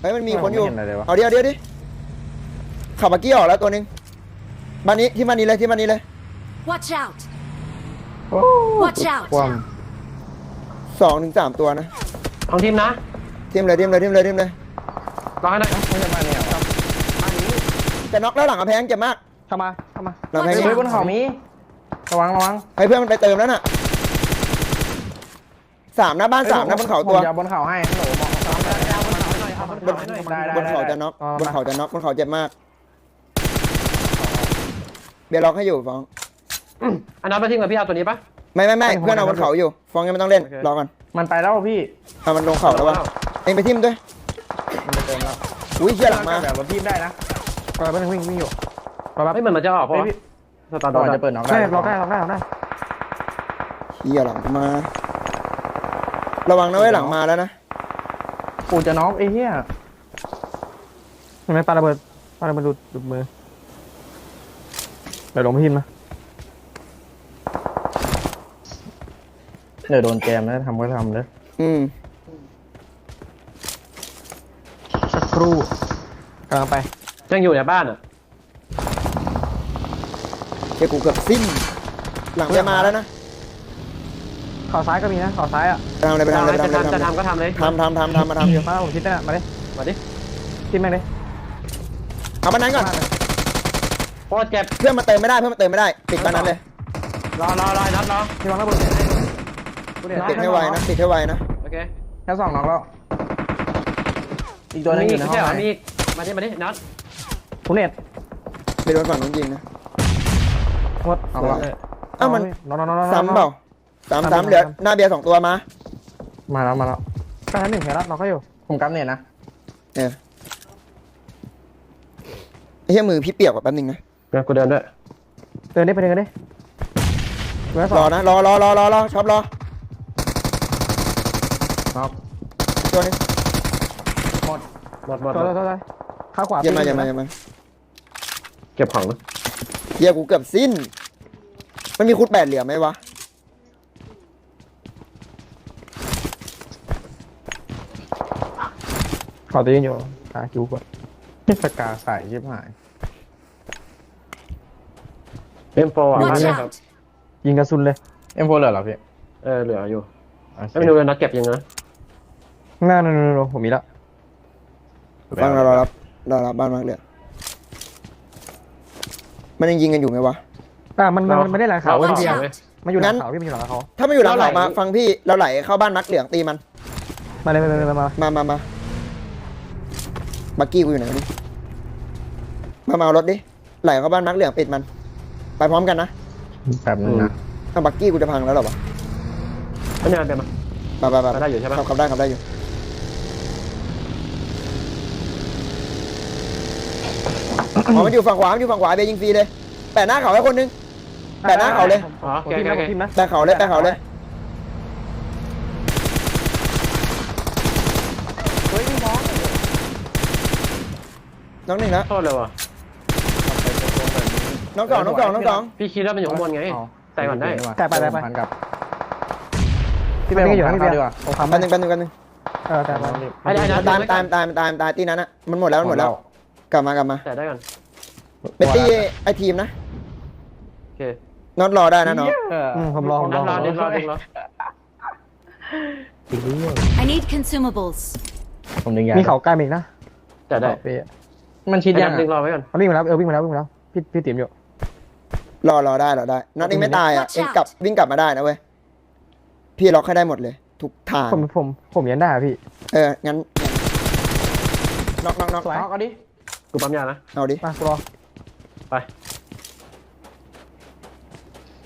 เฮ้ยมันมีคนอยู่ไเห็นอะไรเลยวะ เอาเดียวเดียวดิขับมากี้ออกแล้วตัวหนึ่งบ้านนี้ที่บ้านนี้เลยที่บ้านนี้เลย Watch out! โอ้ Watch out! ความสองถึงสามตัวนะเอาทีมนะทีมเลยทีมเลยทีมเลยทีมเลย รอให้หน่อยไม่ใช่มาเนี่ยเหรอจะน็อกแล้วหลังกระแพงเจ็บมาก เข้ามาเข้ามาหลังกำแพง Watch เฮ้ยบนเขามีระวังระวังให้เพื่อนมันไปเติมแล้วน่ะสามนะบ้านสามนะบนเขาตัวผมจะบนเขาให้ฮัลโหลมองซ้ำได้เอา บนเขาบนเขาจะน็อกบนเขาจะน็อกบนเขาเจ็บมากเบียร์ล็อกให้อยู่ฟอง อันนั้นมาทิ้งกับพี่เอาตัวนี้ปะไม่ไม่ไม่เพื่อนเอาบนเขาอยู่ ฟองยังไม่ต้องเล่นโอเครอก่อนมันไปแล้วพี่เอามันลงเขาแล้ววะเองไปทิมด้วยมันเต็มแล้วอุ้ยเชี่ยหลังมาแบบรถทีมได้นะไปไปวิ่งวิ่งอยู่ไปไปเฮ้ยเหมือนมันจะออกเพราะสตาร์ทต่อดอจะเปิดน็อกได้ใช่ล็อกได้ล็อกได้ล็อกได้เชี่ยหลังมา ระวังนะเว้หลังมาแล้วนะ กูจะน็อกไอ้เหี้ยเห็นไหมปาระเบิดปาระเบิดหลุดหลุดมือเดี๋ยวลงพิมพ์นะเดี๋ยวโดนแจมนะทำก็ทำเลยอืมสักครู่กำลังไป ยังอยู่ในบ้านอะเชี่ยกูเกือบสิ้น หลังจะมาแล้วนะเข่าซ้ายก็มีนะเข่าซ้ายอะไปทำเลยไปทำเลยไปจะทำเลยทำจะไปทำทำก็ทำเลยทำทำทำทำมาทเดี๋ยวมาผมคิดได้มาดิมาดิคิดแม่งดิำเอาบ้านนั้นก่อนโคตรเจ็บเพื่อนมาเติมไม่ได้เพื่อนมาเติมไม่ได้ปิดบ้านนั้นเลยรอรอรอนัดรอมีวางระเบิดกูเนี่ยปิดให้ไวนะปิดให้ไวนะโอเคแค่สองน็อกแล้วอีกตัวหนึงมีออียู่กในห้ใช่องเหรอไหนมีอีกมาดิมาดินัดกูเน็ตไปโดนฝั่งนู้นยิงนะหมดเอาละเอ้ามันนอนนอนนอนนอนซ้ำเปล่า ซ้ำซ้ำเหลือหน้าเบียร์สองตัวมา มาแล้วมาแล้วก็ชั้นหนึ่งเห็นแล้วเราก็อยู่ผมกำเนี่ยนะเออไอ้เหี้ยมือพี่เปียกกว่าแป๊บนึงนะ เดี๋ยวกูเดินด้วยเดินดิไปเดินกันดิเหลือสรอองนะ รอรอรอรอรอชอบรอน็อกตัวนี้หมดหมดหมตัวดตัวตัวตัวข้างขวาเยี่ยมมาเยี่ยมมาเยี่ยมมาเก็บของนะเยี่ยกูเกือบสิ้น มันมีคุดแปดเหลี่ยมไหมวะ ขอตัวยืนอยู่ขาคิวก่อนสกาใส่ชิบหายเอ็มโฟอะ Watch ครับ out! ยิงกระสุนเลยเอ็มโฟเหลือเหรอพี่เออเหลืออยู่โอเคไม่รู้เลยนัดเก็บยังไงข้างหน้านู่นนู่นนู่นผมมีแล้วฟังเรารอรับรอรับบ้านมากเลยมันยังยิงกันอยู่ไหมวะ อ่ามันมันมันไม่ได้หลังเขาเว้ย Watch พี่เบียร์ out! มันอยู่หลังั้งนเขาพี่มันอยู่หลังเขาถ้ามันอยู่หลังเขามาฟังพี่เราไหลเข้าบ้านมักเหลืองตีมันมาเลยมาเลยมาเลยมามามามา บักกี้กูอยู่ไหนวะนี่มามาเอารถดิ ไหลเข้าบ้านมักเหลืองปิดมัน ไปพร้อมกันนะแบบนึงนะเอาบักกี้กูจะพังแล้วเหรอวะไม่เนี่ยเป็นมาไปไปไปไปได้อยู่ใช่ปะ ขับขับได้ขับได้อยู่ อ๋อมันอยู่ฝั่งขวา มันอยู่ฝั่งขวาเบยร์ยิงฟรีเลย แปะหน้าเขาให้คนนึง แปะหน้าเขาเลย อ๋อผโอมเคพิมพ์โอนะเคผมพิมพ์นะแปะเขาเลย แปะเขาเลย เฮ้ยพี่มอง น้องหนึ่งนะโทษเลยว่ะน้องสองน้องสองน้องสองพี่คิดว่ามันอยู่ข้างบนไงใส่ก่อนได้แต่ไปแต่ไปพันกับพี่พี่เบีเบยลร์ออยู่ยู่นะข้างพี่เขาเบียดีร์กว่าผมทำแป๊บนึงแป๊บนึงแป๊บนึงเออแต่ไปไอ้ไอ้นัดตามตามตามตามตามตีนั้นอะมันหมดแล้วมันหมดแล้ว กลับมากลับมาแต่ได้ก่อนเป็นตีไอทีมนะโอเคน็อตรอได้นะน้องเอออืมผมรอผมรนัอดรอดึงรอดึงรอ I need consumables. ผมดึงยามีเขาใกล้มาอีกนะแต่ได้เปีย มันชิดไอ้ยันังดดึงอะรอไว้ก่อนเขาวิ่งมาแล้วเออวิ่งมาแล้ววิ่งมาแล้วพี่พี่ติ๋มอยู่รอรอได้รอได้น็อตเองไม่ตายอะ Watch เองกลับวิ่งกลับมาได้นะเว้ย พี่ล็อกให้ได้หมดเลย ทุกทาง ผมผมผมยันได้อะพี่เออ งั้นน็อกน็อกน็อกสวยน็อกเอาดิกูปั๊มยานะ เอาดิ มากูรอไป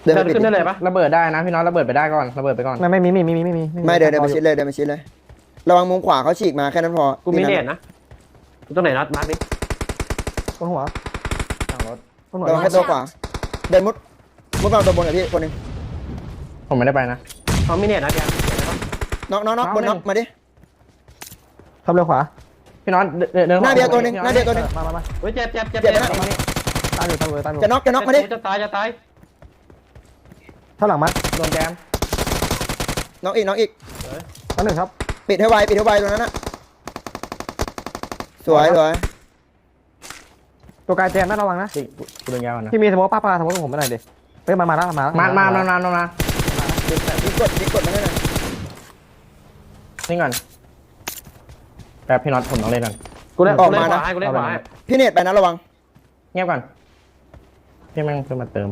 เดินไปเดินปิดขึ้นได้ดิเลยปะระเบิดได้นะพี่น้องระเบิดไปได้ก่อนระเบิดไปก่อนไม่ไม่มีไม่มีไม่มีไม่มีไม่เดินเดินไปชิดเลยเดินไปชิดเลย ระวังมุมขวาเขาฉีกมาแค่นั้นพอกูมีเน็ตนะกูตรงไหนนัดมาร์คดิ บนหัวทางรถบนหัวระวังแค่ตัวขวาเดินมุดมุดมาตัวบนกับพี่คนหนึงผมไม่ได้ไปนะเขามีเน็ตนะเดียวน็อกน็อกน็อกบนน็อกมาดิทำเร็วขวาพี่น้องเดินเดินเดินหน้าเบียร์ตัวหนึ่งหน้าเบียร์ตัวหนึ่งมามามาเฮ้ยเจ็บเจ็บเจ็บเจ็บนะตามอยู่ตามอยู่ตามอยู่จะน็อกจะน็อกมาดิจะตายจะตายเท่าหลังมัดโดนแจมน็อกอีกน็อกอีกตั้งหนึ่งครับ ปิดให้ไวปิดให้ไวตรงนั้นนะสวยสวย ตัวกายแจมนะระวังนะ พี่กูดึงยาวก่อนนะพี่มีสมมติป้าปลาสมมติผมไปหน่อยดิเฮ้ยมามาแล้วมาแล้วมามามามามามายิงกดยิงกดมาได้หน่อยนี่ก่อนแป๊บพี่น็อตผมต้องเล่นก่อนกูเล่นออกกูเล่มานขนะวาให้กูเล่นขวาให้พี่เนตไปนะระวัง เงียบก่อนพี่แม่งเพิ่งมาเติม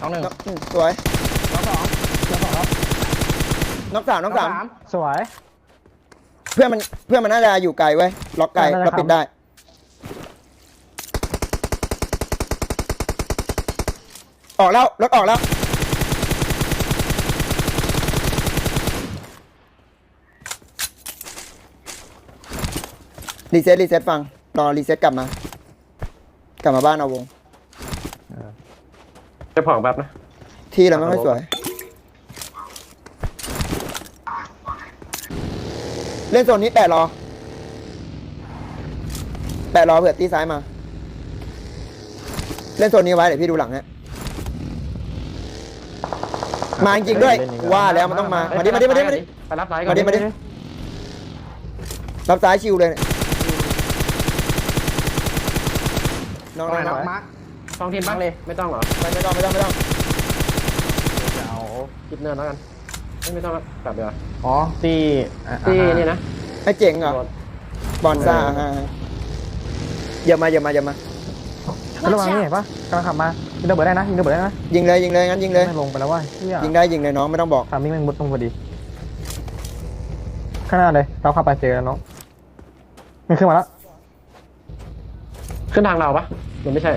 น้องหนึ่งน็อกอืมสวย น้องสองน้องสองแล้ว น็อกสามน็อกสามสวย เพื่อนมันเพื่อนมันน่าจะอยู่ไกลไว้ยล็อกไกลได้ได้เราปิดครับ ได้ ออกแล้วรถออกแล้ว รีเซ็ตรีเซ็ตฟัง รอรีเซ็ตกลับมา กลับมาบ้านเอาวงเก็บของแป๊บนะ ที่เราไม่ค่อยสวย เล่นโซนนี้แปดรอแปดรอเผื่อตีซ้ายมา เล่นโซนนี้ไว้เดี๋ยวพี่ดูหลังฮะมาจริงๆด้วยว่าแล้วมันต้องมามาดิมาดิมาดิมาดิไปรับสายก่อมานดิมาดิรับซ้ายชิวเลยเนี่ยน้องตรงไหนน้น็อองกมาร์คสองทีมตั้ปะงเลย ไม่ต้องเหรอไม่ไม่ต้องไม่ต้องไม่ต้องจะเอาคิดเนินแล้วกัน เอ้ยไม่ต้องแล้วกลับเดี๋ยวาอ๋อตีอะที่อ่านี่นะไอ้เจ๋งเหรอ บอลซ่าอ่าอย่ามาอย่ามาอย่ามา ระวังนี่เห็นปะกำลังขับมายิงระเบิดได้นะยิงระเบิดได้นะยิงเลยยิงเลยงั้นยิงเลย ไม่ลงไปแล้วว่าเฮียยิงได้ยิงเลยน้องไม่ต้องบอกทำมิ่งแม่งมุดลงพอดีข้างหน้าเลย เราขับไปเจอแล้วน้องมันขึ้นมาแล้วขึ้นทางเราปะหรือไม่ใช่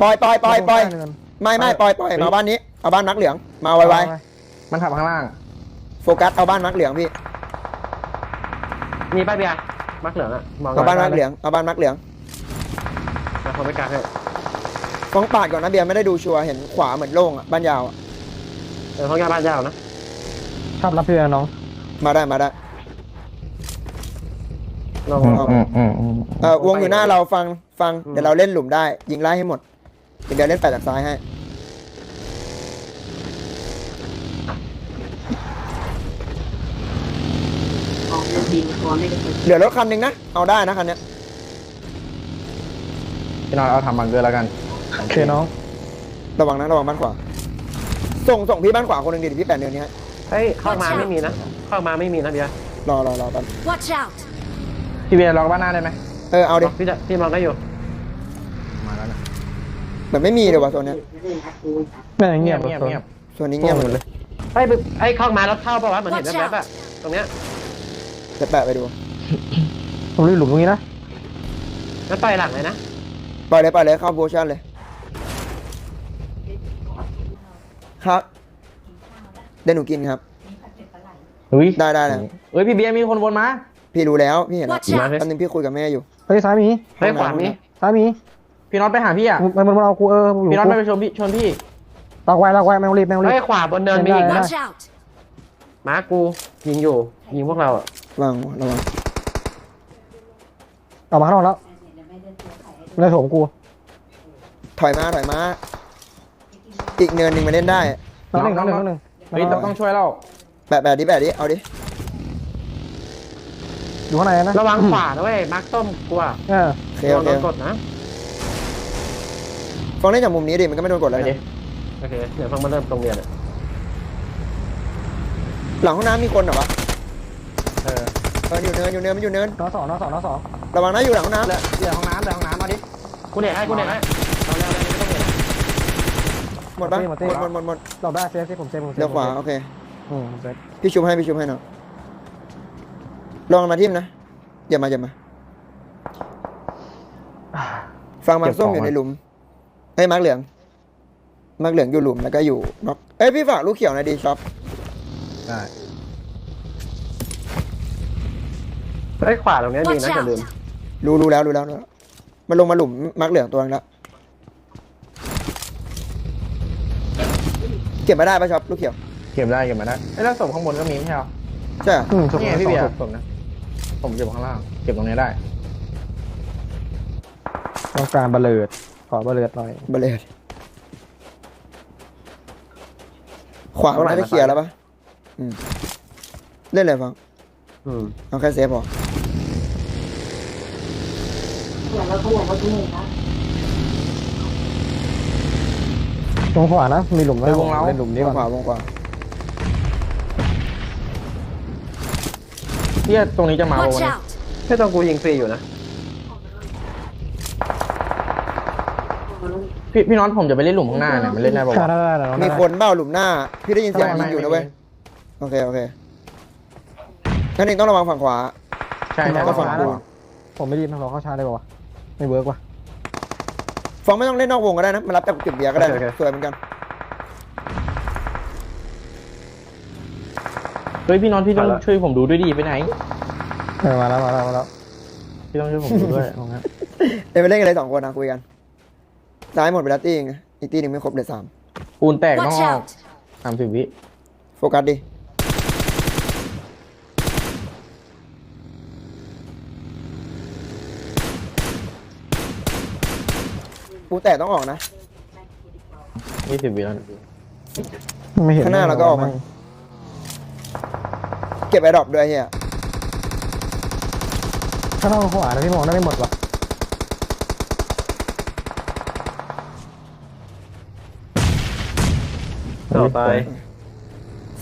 ปล่อยปล่อยปล่อยปล่อยเนินไม่ไม่ปล่อยปล่อยมาบ้านนี้เอาบ้านมักเหลืองมาไวมันขับข้างล่างๆโฟ กัสเอาบ้านมักเหลืองพี่มีป้ายเบียร์มักเหลืองอะมองเอาบ้านมักเหลืองเอาบ้านมักเหลืองมาเขาไม่กล้าให้ฟ้องปาดก่อนนะเบียร์ไม่ได้ดูชัวร์เห็นขวาเหมือนโล่งอะบ้านยาวอะเออเขาแก้บ้านยาวนะชอบรับเพื่อนน้องมาได้มาได้ลองอืมเอาอืมอืมอืมเออวงอยู่หน้าเราฟังฟังเดี๋ยวเราเล่นหลุมได้ ยิงไล่ให้หมดเดี๋ยวเบียร์เล่นแปดจากซ้ายให้ เหลือรถคันหนึ่งนะ เอาได้นะคันเนี้ยพี่น็อตเอาทำบังเกอร์แล้วกันโอเคน้องระวังนะระวังบ้านขวา ส่งส่งพี่บ้านขวาคนหนึ่งดิเดี๋ยวพี่แปดเดือนนี้ให้เฮ้ยเข้ามาไม่มีนะ เข้ามาไม่มีนะเบียร์รอรอรอกัน Watch out! พี่เบียร์ล็อกบ้านหน้าได้ไหมเออเอาดิพี่จะพี่มองได้อยู่มาแล้วนะเหมือนไม่มีเลยว่ะโซนเนี้ยแม่งเงีเงียยบบเงียบเงียบโซนนี้เงียบหมดเลยเฮ้ยไอ้เข้ามาแล้วเข้าปะวะเหมือนเห็น Watch แวบๆอะตรงเนี้ย จะแปะไปดูผมรีบหลุมตรงนี้นะงั้นต่อยหลังเลยนะปล่อยเลยปล่อยเลยเข้าโพชั่นเลยครับเดี๋ยวหนูกินครับเฮ้ยได้ได้ได้เฮ้ยพี่เบียร์มีคนวนมาพี่รู้แล้วพี่เห็นแล้ว Watch มา out! เลยตอนนึงพี่คุยกับแม่อยู่ เฮ้ยซ้ายมีเฮ้ยขวามีซ้ายมีพี่น็อตไปหาพี่อะมันมันมันเอากูเอออยู่พี่น็อตกูไม่ไปชมพี่ชนพี่ลอกไว้ลอกไว้แม่งรีบแม่งรีเฮ้ยบขวาบนเนินมีอีกได้นะ Watch out! มากูยิงอยู่ยิงพวกเราอะ วางระวังออกมาข้างนอกแล้วไม่ได้โถมกูถอยมาถอยมา อีกเนินหนึ่งมาเล่นได้ น้องหนึ่งน้องหนึ่งน้องหนึ่งเฮ้ยต้องต้องช่วยเราแปะแปะดิแปะดิเอาดิอยู่ข้างในนะระวังขวาด้วยมาร์คต้มกูอะเออโอเคระโอวังเคโดนกดนะฟังเล่นจากมุมนี้ดิมันก็ไม่โดนกดไปแล้วดินะโอเคเดี๋ยวฟังมาเริ่มตรงเรียนอะหลังห้องน้ำมีคนเหรอวะ เออเอออยู่เนินอยู่เนินมันอยู่เนินน้องสองน้องสองน้องสองระวังนะอยู่หลังห้องน้เหลือเหลือห้องน้ำเหลือห้องน้ำมาดิกูเนี่ยให้กูเนี่ยให้เอาเร็วเลยไม่ต้องเนี่ยำหมดปะหมดหมดหมดหมดเราได้เซฟเซฟผมเซฟผมเซฟเลี้ยวขวาโอเคอืมเซฟพี่ชุบให้พี่ชุบให้เนาะลองมาทิมนะอย่ามาอย่ามาฟังมาส้มอยู่ในหลุมเอ้ยมาร์กเหลืองมาร์กเหลืองอยู่หลุมแล้วก็อยู่น็อกเอ้ยพี่ฝากลูกเขียวหน่อยดีช็อปได้ เฮ้ยขวาตรงเนี้ยมี Watch นะอย่าลืม out! รู้รู้แล้วรู้แล้วรู้แล้วมันลงมาหลุมมาร์กเหลืองตัวนึงแล้วเก็บมาได้ปะช็อปลูกเขียวเก็บได้เก็บมาได้เอ้ยแล้วศพข้างบนก็มีไม่ใช่เหรอใช่เหรออืมสนี่องไงพี่สองเบียร์ศพศพนะผมเก็บข้างล่างเก็บตรงนี้ได้ต้องการบอลเลิดขอบอลเลิดหน่อยบาเลตขวามันน่าจะเคลียร์แล้วปะอืมเล่นเลยฟังอืมเอาแค่เซฟพอ วงขวานะ มีหลุมไว้ไปวงเราเล่นหลุมนี้วก่องนขวาวงขวาเฮียตรงนี้จะมา Watch วงนี้ out! ให้ตอนกูยิงฟรีอยู่นะ พี่พี่น็อตผมจะไปเล่นหลุมข้างหน้าเนี่ยมันเล่นได้ป่าวได้วะได้ได้ได้มีคนเบ้าหลุมหน้า พี่ได้ยินเสียงไม่ยิงอยู่ไม่นะเว้ยโอเค โอเคงั้นเองต้องระวังฝั่งขวา ใช่ใช่ก็ก็ฝั่ฝั่งงกูขวาผมไม่รีบนะเราเข้าช้าได้ป่าวะ ไม่เวิร์กว่ะฟังไม่ต้องเล่นนอกวงก็ได้นะมารับจากจุดเบียร์ก็ได้นะโอเคโอเค สวยเหมือนกัน เฮ้ยพี่น็อตพี่ต้องช่วยผมดูด้วยดิไปไหน เออมาแล้วมาแล้วมาแล้วพี่ต้องช่วยผมดูด้วย ตรงนั้นเอ้ยไปเล่นกันเลยสองคนนะคุยกันซ้ายหมดไปแล้วตีเองอีกตีหนึ่งไม่ครบเลยสามปูนแตกต้อง Watch ออก out! สามสิบวิโฟกัสดิ ปูแต่ต้องออกนะ ยี่สิบวิแล้วไม่เห็นข้างหน้าเราก็ออกมา เก็บไอ้ดรอปด้วยเฮียข้างนอกขวานะพี่มองได้ไม่หมดว่ะต่อไป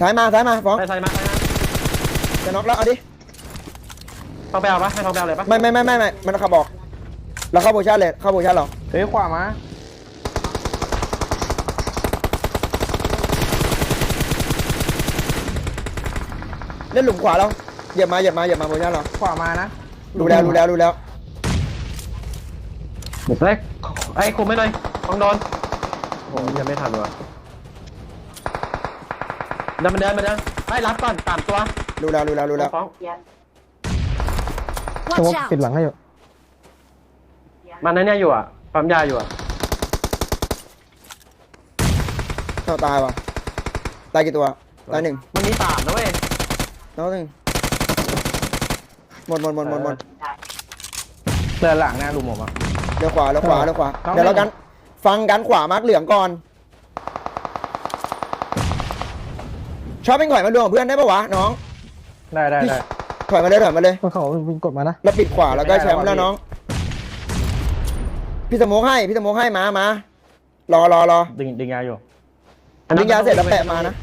ซ้ายมาซ้ายมาฟ้องไปใส่มาใส่มาจะน็อกแล้วเอาดิต้องไปเอาปะให้ต้องไปเอาเลยปะไม่ไม่ไม่ไม่ไม่มันขับบอก เราเข้าโพชั่นเลยเข้าโพชั่นเราเฮ้ยขวามาเล่นหลุมขวาเราเหยียบมาเหยียบมาเหยียบมาโพชั่นเราขวามานะรู้แล้วรู้แล้วรู้แล้วเฮ้ยไอ้คุมไม่เลยต้องโดนโอ้ยยังไม่ทันว่ะเดินมาเดินมาเดินไปรับก่อนสามตัวรู้แล้วรู้แล้วรู้แล้วฟ้องสมม Watch ติ out! ปิดหลังให้อยู่มันนั่นเนี่ยอยู่อะ ปั๊มยาอยู่อะเอาตายว่ะ ตายกี่ตัว ตายหนึ่งมันมีสามนะเว้ยน้องหนึ่งหมดหมดหมดหมดหมดเดินหลังหน้าหลุมผมอะ เดี๋ยวขวาเดี๋ยวขวาเดี๋ยวขวาน้องเดี๋ยวเราหนึ่กันงฟังกันขวามาร์กเหลืองก่อน ชอบเป็นถอยมารวมกับเพื่อนได้ปะวะน้อง ได้ได้ได้ถอยมาเลยถอยมาเลยต้องเขาวิ่งกดมานะเราปิดขวาแล้วก็ไม่ได้แชมป์แล้แล้ววน้อง พี่สโมกให้พี่สโมกให้มามารอรอรอดึงดึงยาอยู่ดึงยาเสร็จแล้วแปะมานะ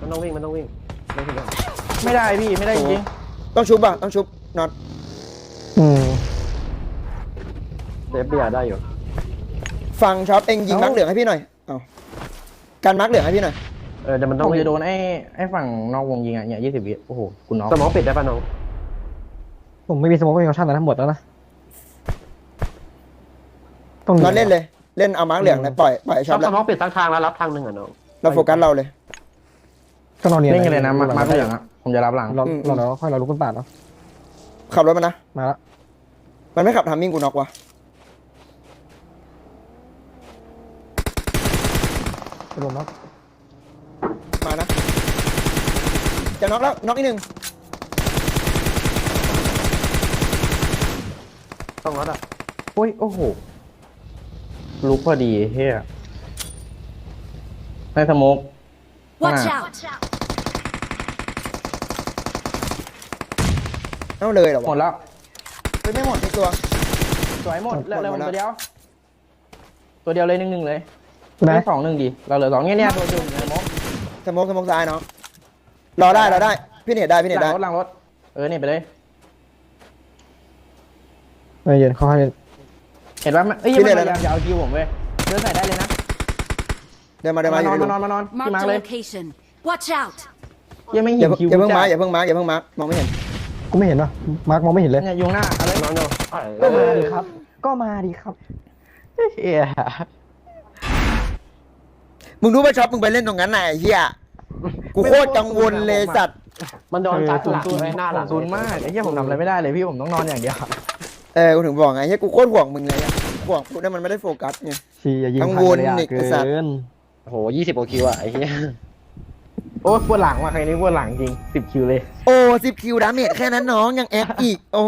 มันต้องวิ่งมันต้องวิ่งไม่ถึงไม่ได้พี่ไม่ได้จริงต้องชุบอะต้องชุบน็อตอืมเซฟเบียร์ได้อยู่ฟังช็อปเองยิงเอ้ามาร์กเหลืองให้พี่หน่อยเอาการมาร์กเหลืองให้พี่หน่อยเออเดี๋ยวมันๆต้องผมวิ่งจะโดนไอ้ไอ้ฝั่งนอกวงยิงอะเนี่ยยี่สิบวิโอ้โหคุณน้องสมองปิดได้ป่ะน้องผมไม่มีสมมติไม่มีคอชั่นนะทั้งหมดแล้วนะ ต้องน็อตเล่นเลย เล่นเอามาร์กเหลืองเลยปล่อยปล่อยช็ชออปบแล้สวมองปิดทั้งทางแล้วรับทางหนึ่งอะน้องเราโฟกัสเราเลย ก็นอนเนียนเล่นกันเลยนะมามาเหลืองอะผมจะรับหลังเราอืม เราเราค่อยเราลุกขึ้นปาดเนาะขับรถมานะ มาละมันไม่ขับทามมิ่งกูน็อกว่ะไปรวมแล้วมานะ จะน็อกแล้วน็อกอีกหนึ่งต้องรถอะโอ้ยโอ้โห ลุกพอดีเฮียในสโมก Watch Ah. out! เอาเลยเหรอหมวะดแล้วเฮ้ยไม่หมดทุกตัว สวยหมดเหลือเหลือหผมมดแล้ว ตัวเดียว ตัวเดียวเลยหนึ่งหนึ่งเลยนะไม่สองหนึ่งดีเราเหลือสองเนี่ยเนี่ยตัวเดียวในสโมกสโมกสโมกซ้ายเนาะรอได้รอได้ พี่เน็ตได้พี่หเน็ตลัได้งรถหลังรถเออเนี่ยไปเลย ไม่เย็นเขาให้ เห็นว่ามันเอ้ยพี่มันเล่พนแล้วยายามจะเอาคิวผมเว้ยเดินใส่ได้เลยนะเดินมาเดินมาอยู่นอนในหลุมามนอนมานอนที่มาร์ Marked ก a เลย location. Watch out! ยังไม่อเห็ย่านเพิ่งคิวอย่าเพิ่งมาจ้ะอย่าเพิ่งมาอย่าเพิ่งมาอย่าเพิ่งมาร์กมองไม่เห็นกูไม่เห็นว่ะมาร์กมองไม่เห็นเลย เนี่ยยุงหน้าเอะไรน้องเดียวก็มาดีครับ ก็มาดีครับเฮียมึงรู้ป่ะช็อปมึงไปเล่นตรงนั้นไหนะไอ้เหี้ยกูโคตรกังวลเลยสัตว์มันโดนซัดหลังซูนไว้หน้าหลังซูนมากไอ้เหี้ยผมทำอะไรไม่ได้เลยพี่ผมต้องนอนอย่างเดียว เออกูถึงบอกไงเฮ้ยกูโคตรห่วงมึงเลยอะห่วงกูเนี่ยมันไม่ได้โฟกัสไงชีอย่ายิงกังผ่านวลเลยอะอีกเกิไอ้สัตว์นโอ้โหยี่สิบโอคิวอะไอ้เหี้ยโอ้ปวดหลังว่ะใครนี้ปวดหลังจริงสิบคิวเลย โอ้สิบคิวดาเมจแค่นั้นน้องยังแอคอีก โอ้